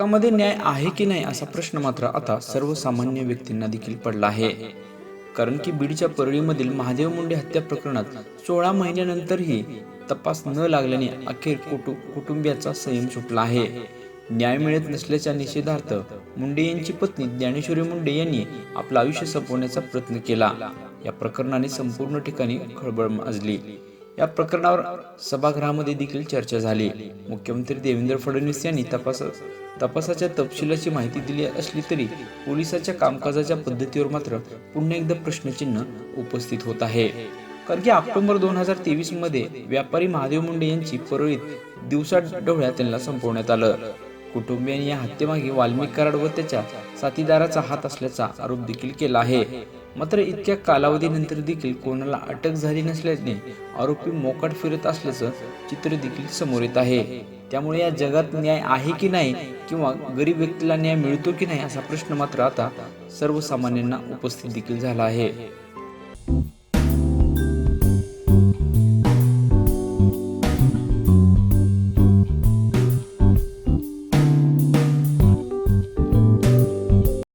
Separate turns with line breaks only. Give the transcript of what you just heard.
मध्ये न्याय आहे की नाही असा प्रश्न मात्र आता सर्वसामान्य व्यक्तींना देखील पडला आहे. कारण की बीडच्या परळीमधील महादेव मुंडे हत्या प्रकरणात सोळा महिन्यानंतरही तपास न लागल्याने अखेर कुटु कुटुंबियाचा संयम सुटला आहे. न्याय मिळत नसल्याच्या निषेधार्थ मुंडे यांची पत्नी ज्ञानेश्वरी मुंडे यांनी आपलं आयुष्य संपवण्याचा प्रयत्न केला. या प्रकरणाने संपूर्ण ठिकाणी खळबळ माजली. या प्रकरणावर सभागृहामध्ये देखील चर्चा झाली. मुख्यमंत्री देवेंद्र फडणवीस यांनी तपास तपासाच्या तपशिलाची माहिती दिली असली तरी पोलिसाच्या कामकाजाच्या पद्धतीवर मात्र पुन्हा एकदा प्रश्नचिन्ह उपस्थित होत आहे. कारण की ऑक्टोबर दोन हजार तेवीसमध्ये व्यापारी महादेव मुंडे यांची परळीत दिवसा डोळ्या त्यांना संपवण्यात आलं. कुटुंबियांनी या हत्येमागे वाल्मिक कराड व त्याच्या साथीदाराचा हात असल्याचा आरोप देखील केला आहे. मात्र इतक्या कालावधीनंतर देखील कोणाला अटक झाली नसल्याने आरोपी मोकाट फिरत असल्याचं चित्र देखील समोर येत आहे. त्यामुळे या जगात न्याय आहे की नाही किंवा गरीब व्यक्तीला न्याय मिळतो की नाही असा प्रश्न मात्र आता सर्वसामान्यांना उपस्थित देखील झाला आहे.